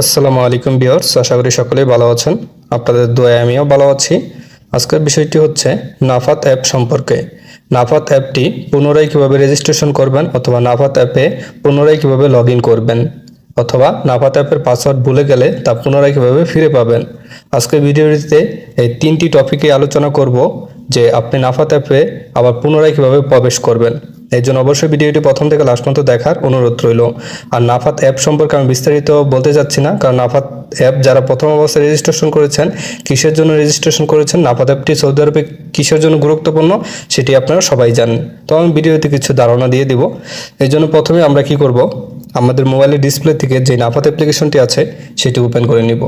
আসসালামু আলাইকুম বিয়ার্স আশা করি সকলেই ভালো আছেন। আপনাদের দোয়ায় আমিও ভালো আছি। আজকের বিষয়টি হচ্ছে নাফাত অ্যাপ সম্পর্কে। নাফাত অ্যাপটি পুনরায় কীভাবে রেজিস্ট্রেশন করবেন অথবা নাফাত অ্যাপে পুনরায় কীভাবে লগ করবেন? অথবা নাফাত অ্যাপের পাসওয়ার্ড ভুলে গেলে তা পুনরায় কীভাবে ফিরে পাবেন? আজকের ভিডিওটিতে এই তিনটি টপিকে আলোচনা করব যে আপনি নাফাত অ্যাপে আবার পুনরায় কীভাবে প্রবেশ করবেন। এই জন্য অবশ্যই ভিডিওটি প্রথম থেকে লাস্ট পর্যন্ত দেখার অনুরোধ রইল। আর নাফাত অ্যাপ সম্পর্কে আমি বিস্তারিত বলতে যাচ্ছি না, কারণ নাফাত অ্যাপ যারা প্রথম অবস্থায় রেজিস্ট্রেশন করেছেন, কিসের জন্য রেজিস্ট্রেশন করেছেন, নাফাত অ্যাপটি সৌদি আরবে কিসের জন্য গুরুত্বপূর্ণ, সেটি আপনারা সবাই জানেন। তো আমি ভিডিওতে কিছু ধারণা দিয়ে দিব। এই জন্য প্রথমে আমরা কি করব? আমাদের মোবাইলের ডিসপ্লে থেকে যে নাফাত অ্যাপ্লিকেশনটি আছে, সেটি ওপেন করে নিব।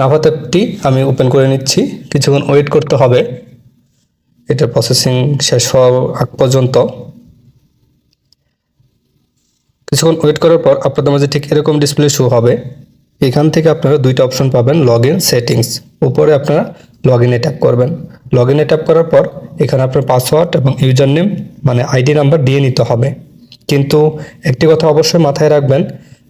নাফাত অ্যাপটি আমি ওপেন করে নিচ্ছি। কিছুক্ষণ ওয়েট করতে হবে। এটা প্রসেসিং শেষ হওয়া আগ পর্যন্ত। কিছুক্ষণ ওয়েট করার পর আপনাদের মাঝে ঠিক এরকম ডিসপ্লে শো হবে। এখান থেকে আপনারা দুইটা অপশন পাবেন লগ ইন সেটিংস উপরে আপনারা লগ ইনে ট্যাপ করবেন। লগ ইনে ট্যাপ করার পর এখানে আপনার পাসওয়ার্ড এবং ইউজার নেম মানে আইডি নাম্বার দিয়ে নিতে হবে। কিন্তু একটি কথা অবশ্যই মাথায় রাখবেন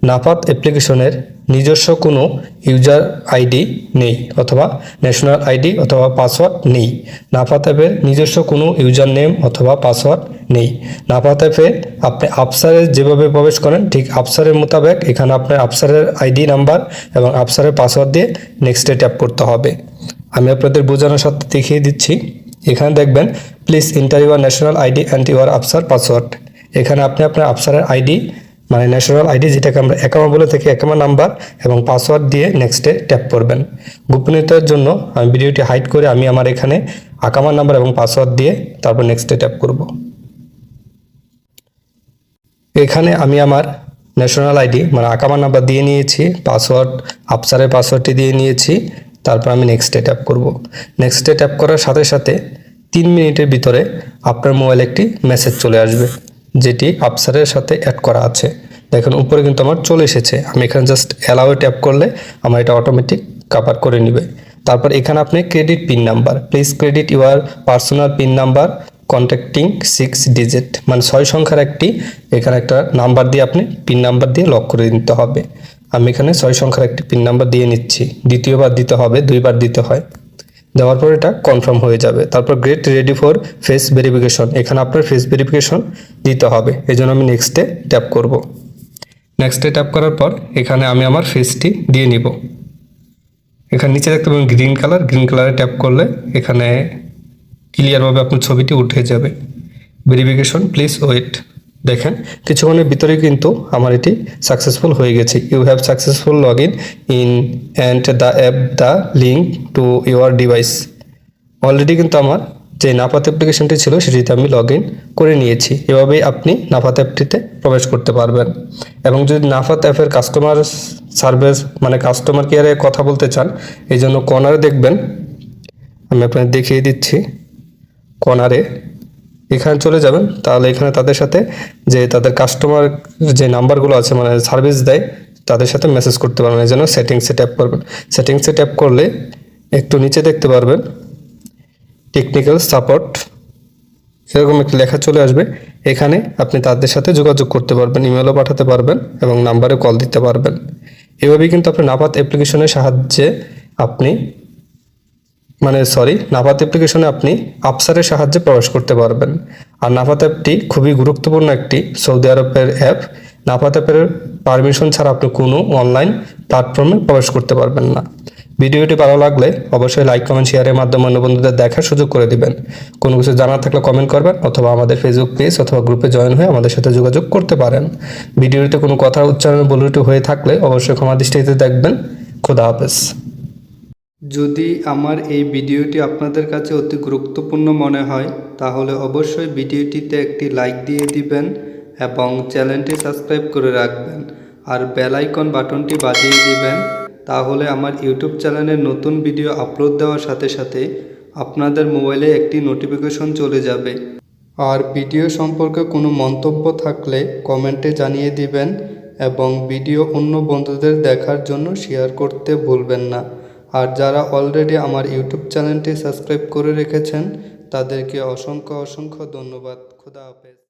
নাফাত অ্যাপ্লিকেশনের নিজস্ব কোনো ইউজার আইডি নেই অথবা ন্যাশনাল আইডি অথবা পাসওয়ার্ড নেই। নাফাত অ্যাপের নিজস্ব কোনো ইউজার নেম অথবা পাসওয়ার্ড নেই। নাফাত অ্যাপে আপনি আপসারে যেভাবে প্রবেশ করেন, ঠিক আপসারের মোতাবেক এখানে আপনার আপসারের আইডি নাম্বার এবং আপসারের পাসওয়ার্ড দিয়ে নেক্সটে ট্যাপ করতে হবে। আমি আপনাদের বোঝানোর সাথে দেখিয়ে দিচ্ছি। এখানে দেখবেন please enter your national ID and your Absher password. এখানে আপনি আপনার আপসারের আইডি মানে ন্যাশনাল আইডি যেটাকে আমরা একামা বলে থাকি, একামা নাম্বার এবং পাসওয়ার্ড দিয়ে নেক্সটে ট্যাপ করবেন। গোপনীয়তার জন্য আমি ভিডিওটি হাইড করে আমি আমার এখানে আকামা নাম্বার এবং পাসওয়ার্ড দিয়ে তারপর নেক্সটে ট্যাপ করব। এখানে আমি আমার ন্যাশনাল আইডি মানে আকামা নাম্বার দিয়ে নিয়েছি, পাসওয়ার্ড আপসারের পাসওয়ার্ডটি দিয়ে নিয়েছি, তারপর আমি নেক্সটে ট্যাপ করব। নেক্সটে ট্যাপ করার সাথে সাথে তিন মিনিটের ভিতরে আপনার মোবাইলে একটি মেসেজ চলে আসবে, যেটি আপসারের সাথে অ্যাড করা আছে। দেখুন, উপরে কিন্তু আমার চলে এসেছে। আমি এখানে জাস্ট অ্যালাউয়ে ট্যাপ করলে আমার এটা অটোমেটিক কাভার করে নেবে। তারপর এখানে আপনি credit PIN number please credit your personal PIN number contacting six digit মানে ছয় সংখ্যার একটি, এখানে একটা নাম্বার দিয়ে আপনি পিন নাম্বার দিয়ে লক করে দিতে হবে। আমি এখানে ছয় সংখ্যার একটি পিন নাম্বার দিয়ে নিচ্ছি। দ্বিতীয়বার দিতে হবে, দুইবার দিতে হয়। দেওয়ার পর এটা কনফার্ম হয়ে যাবে। তারপর great ready for face verification এখানে আপনার ফেস ভেরিফিকেশন দিতে হবে। এই আমি নেক্সটে ট্যাপ করব। নেক্সটে ট্যাপ করার পর এখানে আমি আমার ফেসটি দিয়ে নিব। এখানে নিচে দেখতে পাবেন গ্রিন কালার গ্রিন কালারে ট্যাপ করলে এখানে ক্লিয়ারভাবে আপনার ছবিটি উঠে যাবে। ভেরিফিকেশন প্লিজ ওয়েট দেখেন, কিছুক্ষণের ভিতরে কিন্তু আমার এটি সাকসেসফুল হয়ে গেছে। You have successful log in in and the app the link to your device already কিন্তু আমার যে নাফাত অ্যাপ্লিকেশনটি ছিল, সেটিতে আমি লগ করে নিয়েছি। এভাবেই আপনি নাফাত অ্যাপটিতে প্রবেশ করতে পারবেন। এবং যদি নাফাত অ্যাপের কাস্টমার সার্ভিস মানে কাস্টমার কেয়ারে কথা বলতে চান, এই জন্য কর্নারে দেখবেন। আমি আপনাদের দেখিয়ে দিচ্ছি। কর্নারে এখানে চলে যাবেন। তাহলে এখানে তাদের সাথে যে তাদের কাস্টমার যে নাম্বারগুলো আছে মানে সার্ভিস দেয়, তাদের সাথে মেসেজ করতে পারবেন। এই জন্য সেটিংসে ট্যাপ করবেন। সেটিংসে ট্যাপ করলে একটু নিচে দেখতে পারবেন। টেকনিক্যাল সাপোর্ট এরকম একটি লেখা চলে আসবে। এখানে আপনি তাদের সাথে যোগাযোগ করতে পারবেন ইমেলও পাঠাতে পারবেন এবং নাম্বারে কল দিতে পারবেন। এভাবেই কিন্তু আপনি নাপাত অ্যাপ্লিকেশনের সাহায্যে আপনি মানে সরি নাফাত অ্যাপ্লিকেশনে আপনি আপসারের সাহায্যে প্রবেশ করতে পারবেন। আর নাফাত অ্যাপটি খুবই গুরুত্বপূর্ণ একটি সৌদি আরবের অ্যাপ নাফাত অ্যাপের পারমিশন ছাড়া আপনি কোনো অনলাইন প্ল্যাটফর্মে প্রবেশ করতে পারবেন না। ভিডিওটি ভালো লাগলে অবশ্যই লাইক কমেন্ট শেয়ারের মাধ্যমে অন্য বন্ধুদের দেখার সুযোগ করে দিবেন। কোনো কিছু জানার থাকলে কমেন্ট করবেন অথবা আমাদের ফেসবুক পেজ অথবা গ্রুপে জয়েন হয়ে আমাদের সাথে যোগাযোগ করতে পারেন। ভিডিওটিতে কোনো কথা উচ্চারণ বলুটি হয়ে থাকলে অবশ্যই ক্ষমা দৃষ্টিতে দেখবেন। খোদা হাফেজ। যদি আমার এই ভিডিওটি আপনাদের কাছে অতি গুরুত্বপূর্ণ মনে হয়, তাহলে অবশ্যই ভিডিওটিতে একটি লাইক দিয়ে দিবেন এবং চ্যানেলটি সাবস্ক্রাইব করে রাখবেন। আর বেল আইকন বাটনটি বাজিয়ে দিবেন। তাহলে আমার ইউটিউব চ্যানেলে নতুন ভিডিও আপলোড দেওয়ার সাথে সাথে আপনাদের মোবাইলে একটি নোটিফিকেশন চলে যাবে। আর ভিডিও সম্পর্কে কোনো মন্তব্য থাকলে কমেন্টে জানিয়ে দিবেন এবং ভিডিও অন্য বন্ধুদের দেখার জন্য শেয়ার করতে ভুলবেন না। আর যারা অলরেডি আমার ইউটিউব চ্যানেলটি সাবস্ক্রাইব করে রেখেছেন, তাদেরকে অসংখ্য অসংখ্য ধন্যবাদ। খুদা হাফেজ।